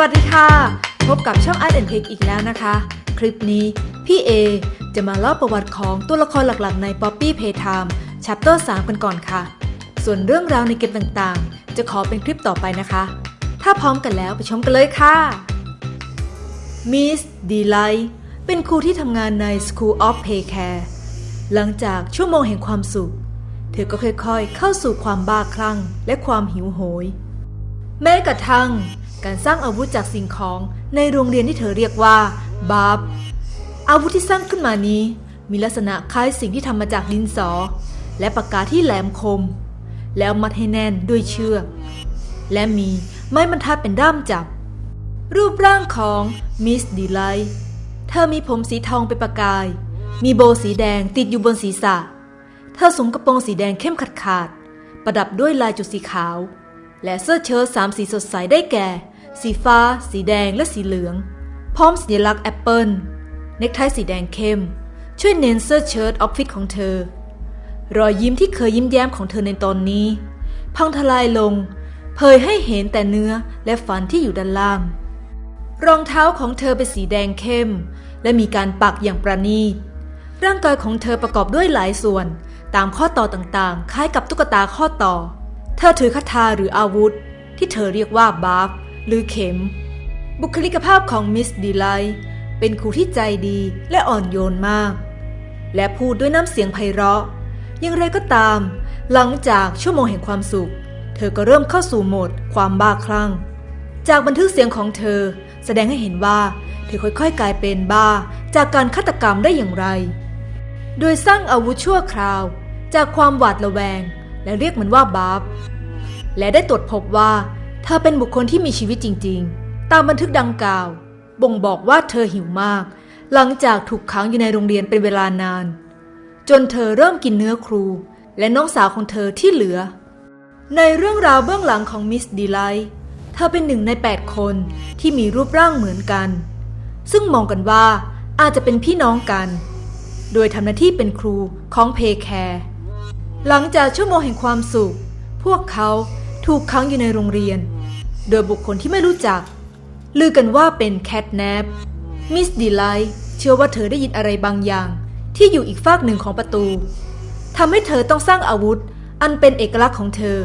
วัสดีค่ะ พบกับช่อง Art and Cake อีกแล้วนะคะ คลิปนี้พี่เอจะมาเล่าประวัติของตัวละครหลักๆ ใน Poppy Playtime Chapter 3 กันก่อนค่ะ ส่วนเรื่องราวในเกมต่างๆ จะขอเป็นคลิปต่อไปนะคะ ถ้าพร้อมกันแล้วไปชมกันเลยค่ะ Miss Delight เป็นครูที่ทำงานใน School of Playcare หลังจากชั่วโมงแห่งความสุข เธอก็ค่อยๆ เข้าสู่ความบ้าคลั่งและความหิวโหย แม้กระทั่ง การสร้างอาวุธจากสิ่งของในโรงเรียนที่เธอเรียกว่าบาบอาวุธที่สร้างขึ้นมานี้ มีลักษณะคล้ายสิ่งที่ทำมาจากดินสอ และปากกาที่แหลมคม แล้วมัดให้แน่นด้วยเชือก และมีไม้บรรทัดเป็นด้ามจับ รูปร่างของมิสดีไลท์เธอมีผมสีทองเป็นประกาย มีโบว์สีแดงติดอยู่บนศีรษะ เธอสวมกระโปรงสีแดงเข้มขัดขาด ประดับด้วยลายจุดสีขาว และเสื้อเชิ้ตสามสีสดใสได้แก่ สีฟ้า สีแดงและสีเหลือง พร้อมสัญลักษณ์แอปเปิลเนคไทสีแดงเข้ม ช่วยเน้นเสื้อเชิ้ตออฟฟิศของเธอ รอยยิ้มที่เคยยิ้มแย้มของเธอในตอนนี้ พังทลายลง เผยให้เห็นแต่เนื้อและฟันที่อยู่ด้านล่าง รองเท้าของเธอเป็นสีแดงเข้ม และมีการปักอย่างประณีตร่างกายของเธอประกอบด้วยหลายส่วน ตามข้อต่อต่างๆ คล้ายกับตุ๊กตาข้อต่อ เธอถือคาถาหรืออาวุธ ที่เธอเรียกว่าบาฟ หรือเข็ม บุคลิกภาพของมิสดีไลเป็นครูที่ใจดีและอ่อนโยนมาก และพูดด้วยน้ำเสียงไพเราะ อย่างไรก็ตาม หลังจากชั่วโมงแห่งความสุข เธอก็เริ่มเข้าสู่โหมดความบ้าคลั่ง จากบันทึกเสียงของเธอแสดงให้เห็นว่าเธอค่อยๆ กลายเป็นบ้าจากการฆาตกรรมได้อย่างไร โดยสร้างอาวุธชั่วคราว จากความหวาดระแวง และเรียกมันว่าบาฟและได้ตรวจพบว่า เธอเป็นบุคคลที่มีชีวิตจริง ๆ ตามบันทึกดังกล่าว บ่งบอกว่าเธอหิวมาก หลังจากถูกขังอยู่ในโรงเรียนเป็นเวลานาน จนเธอเริ่มกินเนื้อครู และน้องสาวของเธอที่เหลือ ในเรื่องราวเบื้องหลังของมิสดีไลท์เธอเป็นหนึ่งใน 8 คนที่มีรูปร่างเหมือนกัน ซึ่งมองกันว่าอาจจะเป็นพี่น้องกัน โดยทำหน้าที่เป็นครูของเพแคร์หลังจากชั่วโมงแห่งความสุข พวกเขาถูกขังอยู่ในโรงเรียน โดยบุคคลที่ไม่รู้จัก ลือกันว่าเป็นแคทแนปมิสดีไลท์เชื่อว่าเธอได้ยินอะไรบางอย่าง ที่อยู่อีกฝากหนึ่งของประตูทำให้เธอต้องสร้างอาวุธ อันเป็นเอกลักษณ์ของเธอ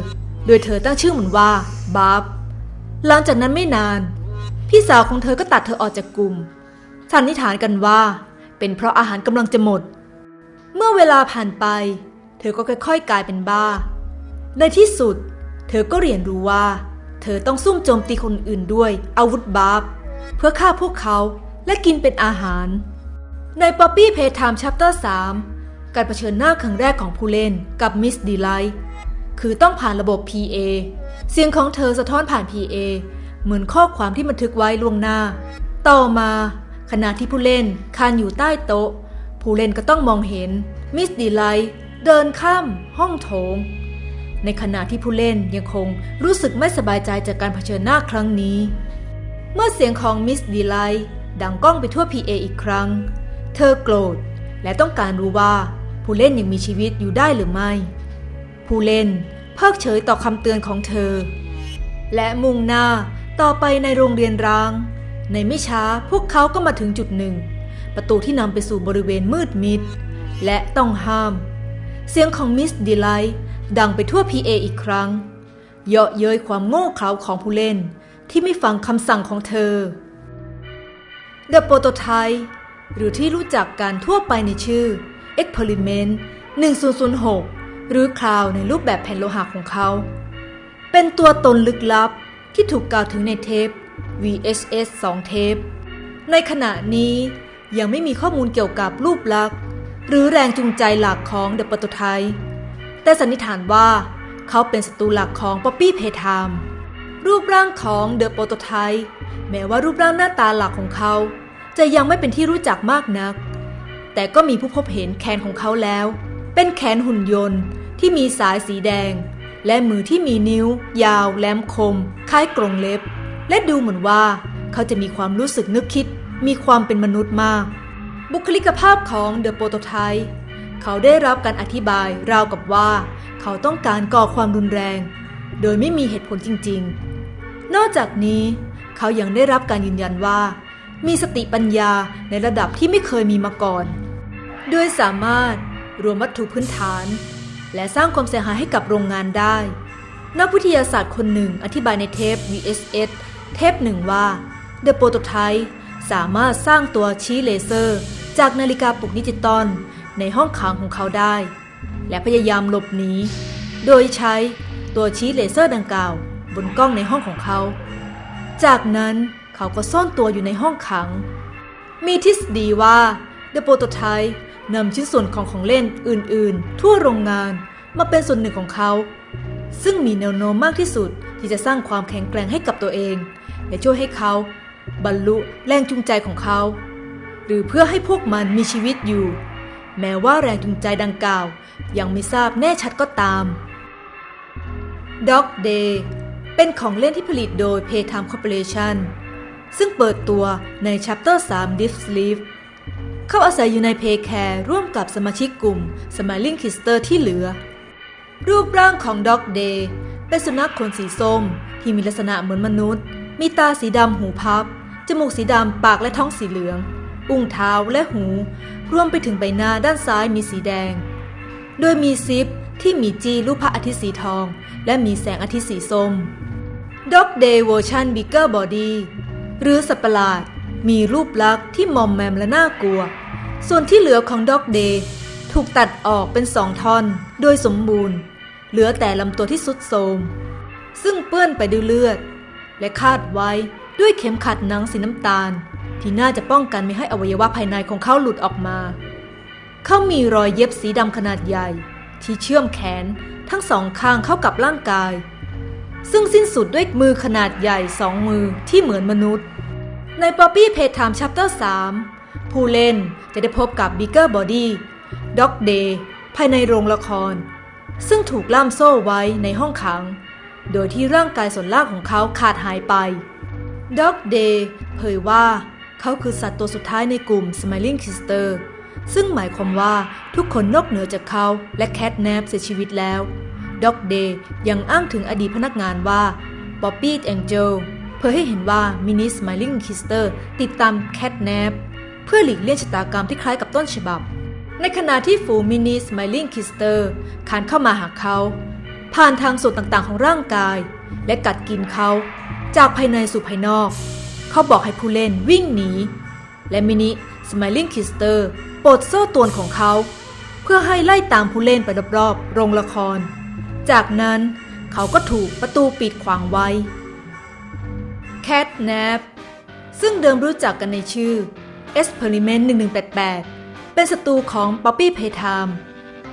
โดยเธอตั้งชื่อมันว่าบาร์บหลังจากนั้นไม่นาน พี่สาวของเธอก็ตัดเธอออกจากกลุ่มสันนิษฐานกันว่า เป็นเพราะอาหารกำลังจะหมด เมื่อเวลาผ่านไป เธอก็ค่อยๆกลายเป็นบ้า ในที่สุด เธอก็เรียนรู้ว่า เธอต้องซุ่มโจมตีคนอื่นด้วยอาวุธบาร์บเพื่อฆ่าพวกเขาและกินเป็นอาหาร ใน Poppy Playtime Chapter 3การเผชิญหน้าครั้งแรกของผู้เล่นกับมิสดีไลท์คือต้องผ่านระบบ PA เสียงของเธอสะท้อนผ่าน PA เหมือนข้อความที่บันทึกไว้ล่วงหน้า ต่อมาขณะที่ผู้เล่นคานอยู่ใต้โต๊ะ ผู้เล่นก็ต้องมองเห็นมิสดีไลท์เดินข้ามห้องโถง ในขณะที่ผู้เล่นยังคงรู้สึกไม่สบายใจจากการเผชิญหน้าครั้งนี้ เมื่อเสียงของมิสดีไลดังก้องไปทั่ว PA อีกครั้ง เธอโกรธ และต้องการรู้ว่าผู้เล่นยังมีชีวิตอยู่ได้หรือไม่ ผู้เล่นเพิกเฉยต่อคำเตือนของเธอ และมุ่งหน้าต่อไปในโรงเรียนร้าง ในไม่ช้าพวกเขาก็มาถึงจุดหนึ่ง ประตูที่นำไปสู่บริเวณมืดมิด และต้องห้าม เสียงของมิสดีไลท์ ดังไปทั่ว PA อีกครั้ง เยาะเย้ยความโง่เขลาของผู้เล่นที่ไม่ฟังคำสั่งของเธอ The Prototype หรือที่รู้จักการทั่วไปในชื่อ Experiment 1006 หรือคลาวในรูปแบบแผ่นโลหะของเขา เป็นตัวตนลึกลับที่ถูกกล่าวถึงในเทป VHS 2 เทป ในขณะนี้ยังไม่มีข้อมูลเกี่ยวกับรูปลักษณ์ หรือแรงจูงใจหลักของ The Prototype แต่สันนิษฐานว่าเขาเป็นศัตรูหลักของ Poppy Playtime รูปร่างของ The Prototype แม้ว่ารูปร่างหน้าตาหลักของเขา จะยังไม่เป็นที่รู้จักมากนัก แต่ก็มีผู้พบเห็นแขนของเขาแล้ว เป็นแขนหุ่นยนต์ที่มีสายสีแดง และมือที่มีนิ้ว ยาว แหลมคม คล้ายกรงเล็บ และดูเหมือนว่าเขาจะมีความรู้สึกนึกคิด มีความเป็นมนุษย์มาก บุคลิกภาพของ The Prototype เขาได้รับการอธิบายราวกับว่า เขาต้องการก่อความรุนแรง โดยไม่มีเหตุผลจริง ๆ นอกจากนี้เขายังได้รับการยืนยันว่า มีสติปัญญาในระดับที่ไม่เคยมีมาก่อนโดยสามารถรวมวัตถุพื้นฐาน และสร้างความเสียหายให้กับโรงงานได้ นักวิทยาศาสตร์คนหนึ่งอธิบายในเทป VSS เทปหนึ่งว่า The Prototype สามารถสร้างตัวชี้เลเซอร์ จากนาฬิกาปลุกดิจิตอล ในห้องขังของเขาได้ และพยายามหลบหนีโดยใช้ตัวชี้เลเซอร์ดังกล่าว บนกล้องในห้องของเขา จากนั้นเขาก็ซ่อนตัวอยู่ในห้องขัง มีทฤษฎีว่า The Prototype นำชิ้นส่วนของของเล่นอื่น ๆ ทั่วโรงงานมาเป็นส่วนหนึ่งของเขา ซึ่งมีแนวโน้มมากที่สุดที่จะสร้างความแข็งแกร่งให้กับตัวเอง และช่วยให้เขา บรรลุแรงจูงใจของเขา หรือเพื่อให้พวกมันมีชีวิตอยู่ แม้ว่าแรงจูงใจดังกล่าว ยังไม่ทราบแน่ชัดก็ตาม Dog Day เป็นของเล่นที่ผลิตโดย Paytime Corporation ซึ่งเปิดตัวใน Chapter 3 Deep Sleep เข้าอาศัยอยู่ใน Paycare ร่วมกับสมาชิกกลุ่ม Smiling Kister ที่เหลือ รูปร่างของ Dog Day เป็นสุนัขขนสีส้ม ที่มีลักษณะเหมือนมนุษย์ มีตาสีดำหูพับ จมูกสีดำ ปากและท้องสีเหลือง อุ้งเท้าและหู รวมไปถึงใบหน้าด้านซ้ายมีสีแดง โดยมีซิปที่มีจีรูปพระอาทิตย์สีทอง และมีแสงอาทิตย์สีส้ม Dog Day Version Bigger Body หรือสัตว์ประหลาด มีรูปลักษณ์ที่มอมแมมและน่ากลัว ส่วนที่เหลือของ Dog Day ถูกตัดออกเป็นสองท่อน โดยสมบูรณ์ เหลือแต่ลำตัวที่สุดโทมซึ่งเปื้อนไปด้วยเลือด และคาดไว้ด้วยเข็มขัดหนังสีน้ำตาล ที่น่าจะป้องกันไม่ให้อวัยวะภายในของเขาหลุดออกมา เขามีรอยเย็บสีดำขนาดใหญ่ ที่เชื่อมแขนทั้งสองข้างเข้ากับร่างกาย ซึ่งสิ้นสุดด้วยมือขนาดใหญ่สองมือที่เหมือนมนุษย์ ใน Poppy Playtime Chapter 3ผู้เล่นจะได้พบกับ Bigger Body Dog Day ภายในโรงละคร ซึ่งถูกล่ามโซ่ไว้ในห้องขัง โดยที่ร่างกายส่วนล่างของเขาขาดหายไป Dog Day เผยว่า เขาคือสัตว์ตัวสุดท้ายในกลุ่ม Smiling Kister ซึ่งหมายความว่าทุกคนนอกเหนือจากเขาและแคทแนปเสียชีวิตแล้ว Dog Day ยังอ้างถึงอดีตพนักงานว่า Poppy Angel เพื่อให้เห็นว่ามินิส Smiling Kister ติดตามแคทแนปเพื่อหลีกเลี่ยงชะตากรรมที่คล้ายกับต้นฉบับ ในขณะที่ฝูมินิส Smiling Kister คานเข้ามาหาเขา ผ่านทางส่วนต่างๆของร่างกาย และกัดกินเขา จากภายในสู่ภายนอก เขาบอกให้ผู้เล่นวิ่งหนี และมินิ Smiling Kister ปลดโซ่ตวนของเขา เพื่อให้ไล่ตามผู้เล่นไปรอบๆโรงละคร จากนั้นเขาก็ถูกประตูปิดขวางไว้ Cat Nap ซึ่งเดิมรู้จักกันในชื่อ Experiment 1188 เป็นศัตรูของ Poppy Playtime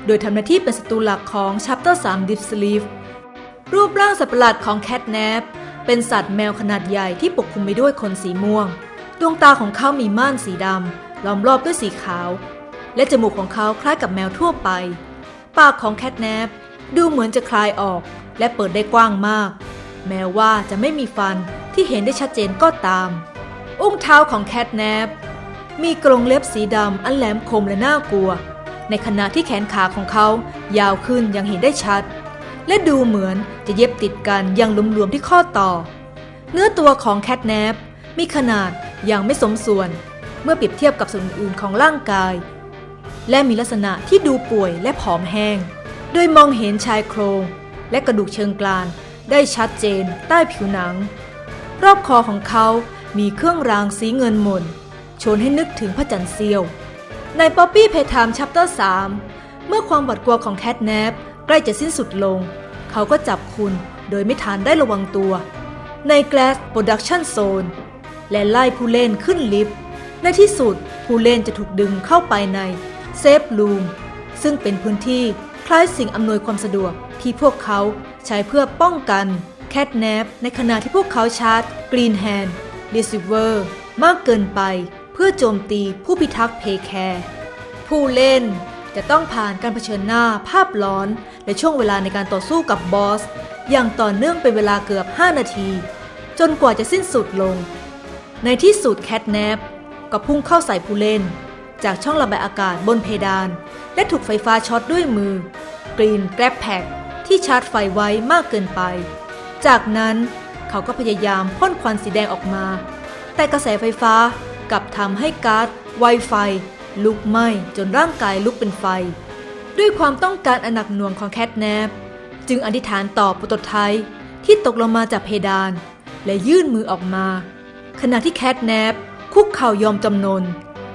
โดยทำหน้าที่เป็นศัตรูหลักของ Chapter 3 Deep Sleep รูปร่างสัตว์ประหลาดของ Cat Nap เป็นสัตว์แมวขนาดใหญ่ที่ปกคลุมไปด้วยขนสีม่วง ดวงตาของเขามีม่านสีดำล้อมรอบด้วยสีขาว และจมูกของเขาคล้ายกับแมวทั่วไป ปากของแคทแนปดูเหมือนจะคลายออก และเปิดได้กว้างมาก แม้ว่าจะไม่มีฟันที่เห็นได้ชัดเจนก็ตาม อุ้งเท้าของแคทแนปมีกรงเล็บสีดำอันแหลมคมและน่ากลัว ในขณะที่แขนขาของเขายาวขึ้นย่างเห็นได้ชัด และดูเหมือนจะเย็บติดกันอย่างหลวมๆที่ข้อต่อ เนื้อตัวของแคทแนปมีขนาดอย่างไม่สมส่วน เมื่อเปรียบเทียบกับส่วนอื่นของร่างกาย และมีลักษณะที่ดูป่วยและผอมแห้ง โดยมองเห็นชายโครงและกระดูกเชิงกรานได้ชัดเจนใต้ผิวหนัง รอบคอของเขามีเครื่องรางสีเงินหม่นชวนให้นึกถึงพระจันทร์เซียว ใน Poppy Playtime Chapter 3เมื่อความหวาดกลัวของแคทแนป ใกล้จะสิ้นสุดลง เขาก็จับคุณโดยไม่ทันได้ระวังตัว ใน Glass Production Zone และไล่ผู้เล่นขึ้นลิฟต์ ในที่สุดผู้เล่นจะถูกดึงเข้าไปในเซฟลูมซึ่งเป็นพื้นที่คล้ายสิ่งอำนวยความสะดวกที่พวกเขาใช้เพื่อป้องกันแคทแนปในขณะที่พวกเขาชาร์จกรีนแฮนด์รีซิเวอร์มากเกินไป เพื่อโจมตีผู้พิทักษ์เพแคร์ผู้เล่น จะต้องผ่านการเผชิญหน้าภาพร้อน และช่วงเวลาในการต่อสู้กับบอส อย่างต่อเนื่องเป็นเวลาเกือบ 5 นาที จนกว่าจะสิ้นสุดลง ในที่สุดแคทแนปก็พุ่งเข้าใส่ผู้เล่น จากช่องระบายอากาศบนเพดาน และถูกไฟฟ้าช็อตด้วยมือกรีนแกร็บแพ็กที่ชาร์จไฟไว้มากเกินไป จากนั้นเขาก็พยายามพ่นควันสีแดงออกมา แต่กระแสไฟฟ้ากลับทำให้ก๊าซไวไฟ ลุกไหม้จนร่างกายลุกเป็นไฟ ด้วยความต้องการอันหนักหน่วงของแคทแนปจึงอธิษฐานต่อโปรตไทป์ที่ตกลงมาจากเพดาน และยื่นมือออกมา ขณะที่แคทแนปคุกเข่ายอมจำนน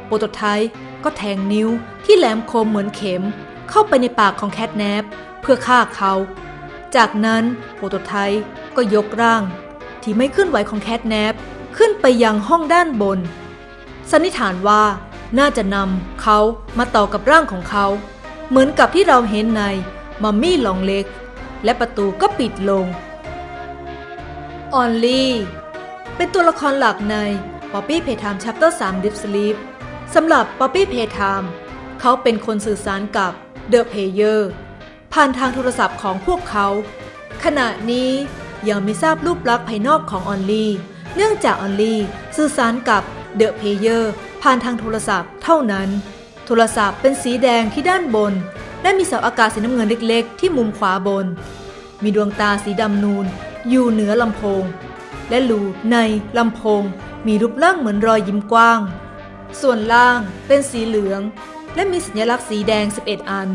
โปรตไทป์ก็แทงนิ้วที่แหลมคมเหมือนเข็ม เข้าไปในปากของแคทแนปเพื่อฆ่าเขา จากนั้นโปรโตไทป์ก็ยกร่าง ที่ไม่เคลื่อนไหวของแคทแนปขึ้นไปยังห้องด้านบน สันนิษฐานว่า น่าจะนำเขามาต่อกับร่างของเขา เหมือนกับที่เราเห็นในมัมมี่ลองเล็ก และประตูก็ปิดลง ออนลี่ เป็นตัวละครหลักใน Poppy Playtime Chapter 3 Deep Sleep สำหรับ Poppy Playtime เขาเป็นคนสื่อสารกับ The Player ผ่านทางโทรศัพท์ของพวกเขา ขณะนี้ยังไม่ทราบรูปลักษณ์ภายนอกของออนลี่ เนื่องจากออนลี่สื่อสารกับ The Player ผ่านทางโทรศัพท์เท่านั้น โทรศัพท์เป็นสีแดงที่ด้านบน และมีเสาอากาศสีน้ำเงินเล็กๆ ที่มุมขวาบน มีดวงตาสีดำนูน อยู่เหนือลำโพง และรูในลำโพง มีรูปร่างเหมือนรอยยิ้มกว้าง ส่วนล่างเป็นสีเหลือง และมีสัญลักษณ์สีแดง 11 อัน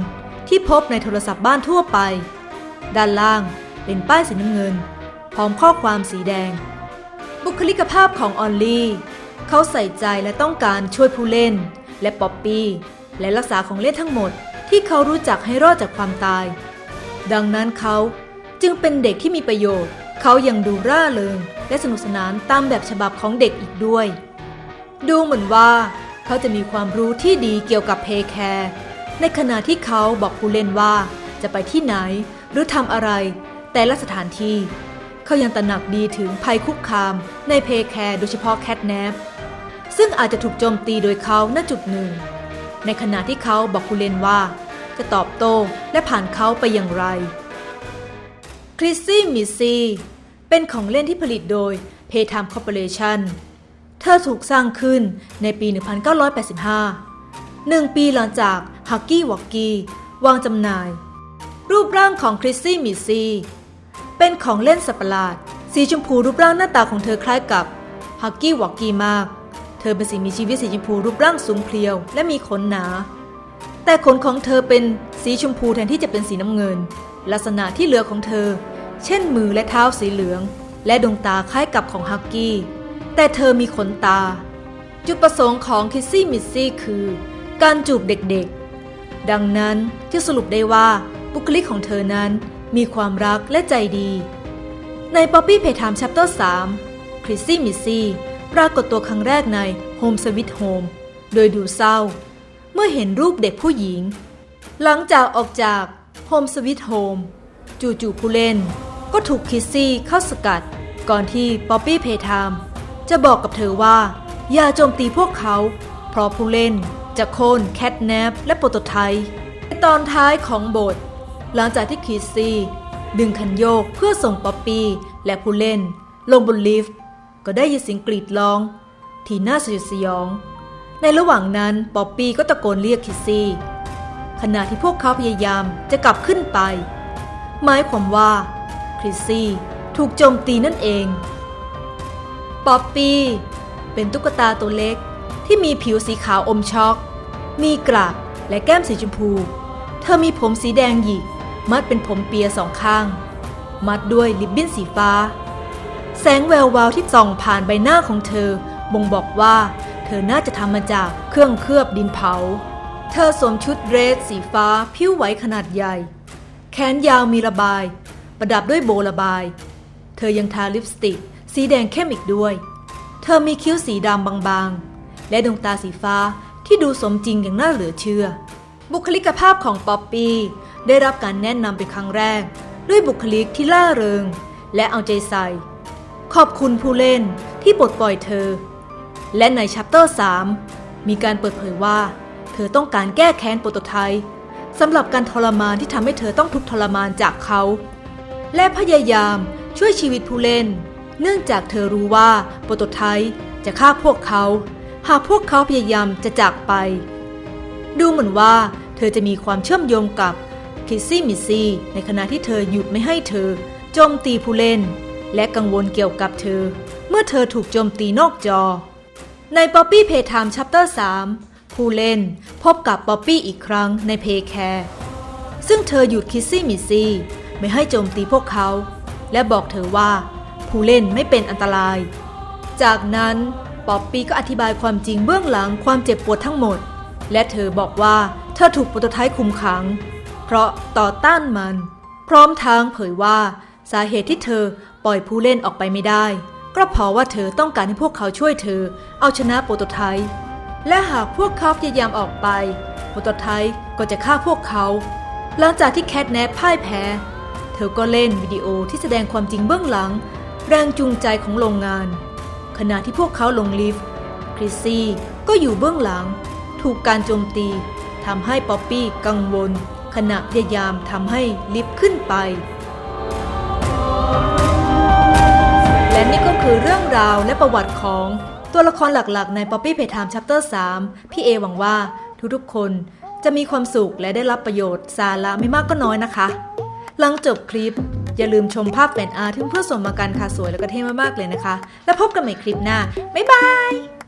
ที่พบในโทรศัพท์บ้านทั่วไป ด้านล่างเป็นป้ายสีน้ำเงิน พร้อมข้อความสีแดง บุคลิกภาพของออนลี่ เขาใส่ใจและต้องการช่วยผู้เล่น และป๊อปปี้ และรักษาของเล่นทั้งหมดที่เขารู้จักให้รอดจากความตาย ดังนั้นเขาจึงเป็นเด็กที่มีประโยชน์ เขายังดูร่าเริงและสนุกสนานตามแบบฉบับของเด็กอีกด้วย ดูเหมือนว่า เขาจะมีความรู้ที่ดีเกี่ยวกับเพแคร์ในขณะที่เขาบอกผู้เล่นว่าจะไปที่ไหนหรือทำอะไร แต่ละสถานที่ เขายังตระหนักดีถึงภัยคุกคาม ในเพแคร์โดยเฉพาะแคทแนปซึ่งอาจจะถูกโจมตีโดยเขาณจุดหนึ่ง ในขณะที่เขาบอกผู้เลนว่า จะตอบโต้และผ่านเขาไปอย่างไรคริสซี่มิซีเป็นของเล่นที่ผลิตโดย Paytime Corporation เธอถูกสร้างขึ้นในปี 1985 หนึ่งปีหลังจากฮักกี้วอกกี้วางจำหน่าย รูปร่างของคริสซี่มิซี เป็นของเล่นสัตว์ประหลาด สีชมพูรูปร่างหน้าตาของเธอคล้ายกับฮักกี้วอกกี้มาก เธอเป็นสิ่งมีชีวิตสีชมพูรูปร่างสูงเพรียว และมีขนหนา แต่ขนของเธอเป็นสีชมพูแทนที่จะเป็นสีน้ำเงิน ลักษณะที่เหลือของเธอ เช่นมือและเท้าสีเหลือง และดวงตาคล้ายกับของฮักกี้ แต่เธอมีขนตา จุดประสงค์ของคิสซี่มิสซี่คือ การจูบเด็กๆ ดังนั้นจึงสรุปได้ว่าบุคลิกของเธอนั้น มีความรักและใจดี ใน Poppy Playtime Chapter 3คริสซี่มิสซี่ปรากฏตัวครั้งแรกใน Home Sweet Home โดยดูเศร้า เมื่อเห็นรูปเด็กผู้หญิง หลังจากออกจาก Home Sweet Home จู่ๆผู้เล่น ก็ถูกคิสซี่เข้าสกัด ก่อนที่ Poppy Playtime จะบอกกับเธอว่า อย่าโจมตีพวกเขา เพราะผู้เล่นจะโค่นแคทแนปและโปรโตไทป์ในตอนท้ายของบท หลังจากที่คิสซี่ดึงคันโยกเพื่อส่งป๊อปปี้และผู้เล่น ลงบนลิฟต์ ก็ได้ยินเสียงกรีดร้อง ที่น่าสยดสยอง ในระหว่างนั้นป๊อปปี้ก็ตะโกนเรียกคิสซี่ขณะที่พวกเขาพยายามจะกลับขึ้นไป หมายความว่าคริสซี่ถูกโจมตีนั่นเองป๊อปปี้เป็นตุ๊กตาตัวเล็กที่มีผิวสีขาวอมช็อก มีกระและแก้มสีชมพู เธอมีผมสีแดงหยิก มัดเป็นผมเปียสองข้าง มัดด้วยลิบบิ้นสีฟ้า แสงแวววาวที่ส่องผ่านใบหน้าของเธอ บ่งบอกว่า เธอน่าจะทำมาจากเครื่องเคลือบดินเผา เธอสวมชุดเดรสสีฟ้าผิวไหวขนาดใหญ่ แขนยาวมีระบาย ประดับด้วยโบระบาย เธอยังทาลิปสติก สีแดงเข้มอีกด้วย เธอมีคิ้วสีดำบางๆ และดวงตาสีฟ้าที่ดูสมจริงอย่างน่าเหลือเชื่อ บุคลิกภาพของป๊อปปี้ ได้รับการแนะนำเป็นครั้งแรก ด้วยบุคลิกที่ล่าเริง และเอาใจใส่ ขอบคุณผู้เล่นที่ปลดปล่อยเธอ และในชัปเตอร์ 3 มีการเปิดเผยว่า เธอต้องการแก้แค้นโปรโตไทป์สำหรับการทรมานที่ทำให้เธอต้องทุกข์ทรมานจากเขา และพยายามช่วยชีวิตผู้เล่น เนื่องจากเธอรู้ว่าโปรโตไทป์จะฆ่าพวกเขา หากพวกเขาพยายามจะจากไป ดูเหมือนว่าเธอจะมีความเชื่อมโยงกับ คิสซี่มิซี่ในขณะที่เธอหยุดไม่ให้เธอ โจมตีผู้เล่น และกังวลเกี่ยวกับเธอ เมื่อเธอถูกโจมตีนอกจอ ใน Poppy Playtime Chapter 3ผู้เล่นพบกับป๊อปปี้อีกครั้งในเพย์แคร์ซึ่งเธอหยุดคิสซี่มิซซี่ไม่ให้โจมตีพวกเขา และบอกเธอว่าผู้เล่นไม่เป็นอันตราย จากนั้นป๊อปปี้ก็อธิบายความจริงเบื้องหลังความเจ็บปวดทั้งหมด และเธอบอกว่าเธอถูกโปรโตไทป์คุมขัง เพราะต่อต้านมัน พร้อมทั้งเผยว่าสาเหตุที่เธอปล่อยผู้เล่นออกไปไม่ได้ ก็เพราะว่าเธอต้องการให้พวกเขาช่วยเธอ เอาชนะโปรโตไทป์และหากพวกเขาพยายามออกไปโปรโตไทป์ก็จะฆ่าพวกเขา หลังจากที่แคทแนปพ่ายแพ้ เธอก็เล่นวิดีโอที่แสดงความจริงเบื้องหลัง แรงจูงใจของโรงงาน ขณะที่พวกเขาลงลิฟต์คริสซี่ก็อยู่เบื้องหลัง ถูกการโจมตีทำให้ป๊อปปี้กังวล ขณะพยายามทำให้ลิฟต์ขึ้นไป และนี่ก็คือเรื่องราวและประวัติของตัวละครหลักๆ ใน Poppy Playtime Chapter 3 พี่เอหวังว่าทุกๆ คนจะมีความสุขและได้รับประโยชน์สาระไม่มากก็น้อยนะคะ หลังจบคลิป อย่าลืมชมภาพแฟนอาร์ที่เพื่อส่งมากันค่ะสวยแล้วก็เท่มากๆเลยนะคะ แล้วพบกันใหม่คลิปหน้า บ๊ายบาย